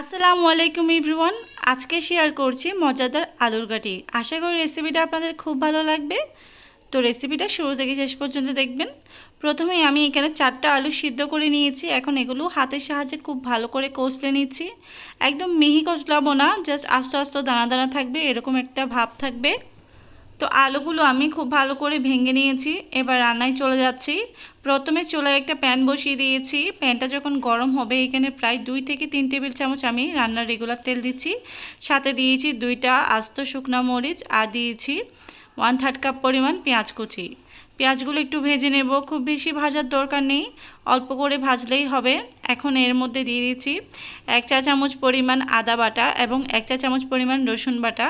আসসালামু আলাইকুম এভরিওয়ান। আজকে শেয়ার করছি মজাদার আলুর গাটি। আশা করি রেসিপিটা আপনাদের খুব ভালো লাগবে। তো রেসিপিটা শুরু থেকে শেষ পর্যন্ত দেখবেন। প্রথমে আমি এখানে চারটা আলু সিদ্ধ করে নিয়েছি। এখন এগুলো হাতের সাহায্যে খুব ভালো করে কষলে নিচ্ছি। একদম মিহি কষলাবো না জাস্ট আস্তে আস্তে দানা দানা থাকবে, এরকম একটা ভাব থাকবে। তো আলুগুলো আমি খুব ভালো করে ভেঙে নিয়েছি। এবার রান্নায় চলে যাচ্ছি। প্রথমে চুলায় একটা প্যান বসিয়ে দিয়েছি। প্যানটা যখন গরম হবে, এখানে প্রায় দুই থেকে তিন টেবিল চামচ আমি রান্নার রেগুলার তেল দিচ্ছি। সাথে দিয়েছি দুইটা আস্ত শুকনা মরিচ আর দিয়েছি ওয়ান থার্ড কাপ পরিমাণ পেঁয়াজ কুচি। পেঁয়াজগুলো একটু ভেজে নেব, খুব বেশি ভাজার দরকার নেই, অল্প করে ভাজলেই হবে। এখন এর মধ্যে দিয়ে দিচ্ছি এক চা চামচ পরিমাণ আদা বাটা এবং এক চা চামচ পরিমাণ রসুন বাটা।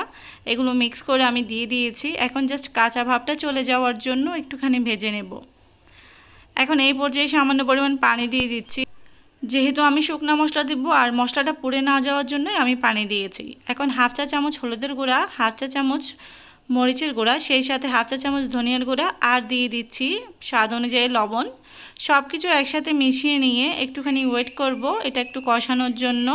এগুলো মিক্স করে আমি দিয়ে দিয়েছি। এখন জাস্ট কাঁচা ভাবটা চলে যাওয়ার জন্য একটুখানি ভেজে নেব। এখন এই পর্যায়ে সামান্য পরিমাণ পানি দিয়ে দিচ্ছি। যেহেতু আমি শুকনো মশলা দিব আর মশলাটা পুড়ে না যাওয়ার জন্যই আমি পানি দিয়েছি। এখন হাফ চা চামচ হলুদের গুঁড়া, হাফ চা চামচ মরিচের গুঁড়া, সেই সাথে হাফ চা চামচ ধনিয়ার গুঁড়া আর দিয়ে দিচ্ছি স্বাদ অনুযায়ী লবণ। সব কিছু একসাথে মিশিয়ে নিয়ে একটুখানি ওয়েট করব, এটা একটু কষানোর জন্য।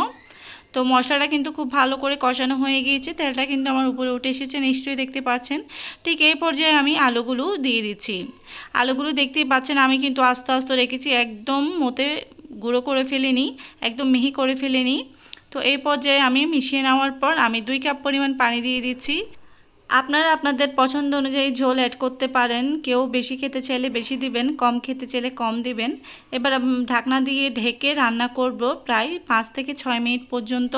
তো মশলাটা কিন্তু খুব ভালো করে কষানো হয়ে গিয়েছে, তেলটা কিন্তু আমার উপরে উঠে এসেছে, নিশ্চয়ই দেখতে পাচ্ছেন। ঠিক এই পর্যায়ে আমি আলুগুলো দিয়ে দিচ্ছি। আলুগুলো দেখতেই পাচ্ছেন আমি কিন্তু আস্তে আস্তে রেখেছি, একদম মতে গুঁড়ো করে ফেলিনি, একদম মিহি করে ফেলিনি। তো এই পর্যায়ে আমি মিশিয়ে নেওয়ার পর আমি দুই কাপ পরিমাণ পানি দিয়ে দিচ্ছি। আপনারা আপনাদের পছন্দ অনুযায়ী ঝোল অ্যাড করতে পারেন। কেউ বেশি খেতে চাইলে বেশি দিবেন, কম খেতে চাইলে কম দিবেন। এবার ঢাকনা দিয়ে ঢেকে রান্না করব প্রায় পাঁচ থেকে ছয় মিনিট পর্যন্ত।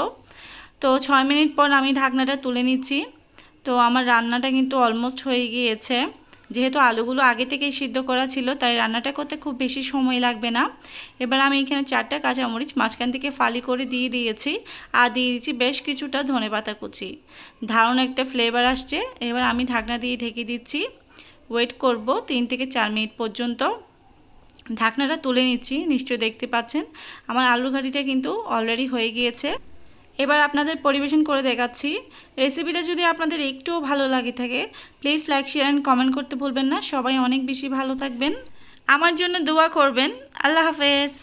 তো ছয় মিনিট পর আমি ঢাকনাটা তুলে নিচ্ছি। তো আমার রান্নাটা কিন্তু অলমোস্ট হয়ে গিয়েছে। যেহেতু আলুগুলো আগে থেকেই সিদ্ধ করা ছিল, তাই রান্নাটা করতে খুব বেশি সময় লাগবে না। এবার আমি এখানে চারটা কাঁচামরিচ মাঝখান থেকে ফালি করে দিয়ে দিয়েছি, আর দিয়ে দিয়েছি বেশ কিছুটা ধনে পাতা কুচি। দারুণ একটা ফ্লেভার আসছে। এবার আমি ঢাকনা দিয়ে ঢেকে দিচ্ছি। ওয়েট করব তিন থেকে চার মিনিট পর্যন্ত। ঢাকনাটা তুলে নিচ্ছি, নিশ্চয়ই দেখতে পাচ্ছেন। আমার আলু ঘাটিটা কিন্তু অলরেডি হয়ে গিয়েছে। এবার আপনাদের পরিবেশন করে দেখাচ্ছি। রেসিপিটা যদি আপনাদের একটুও ভালো লাগে থাকে please like share and comment করতে ভুলবেন না। সবাই অনেক বেশি ভালো থাকবেন। আমার জন্য দোয়া করবেন। আল্লাহ হাফেজ।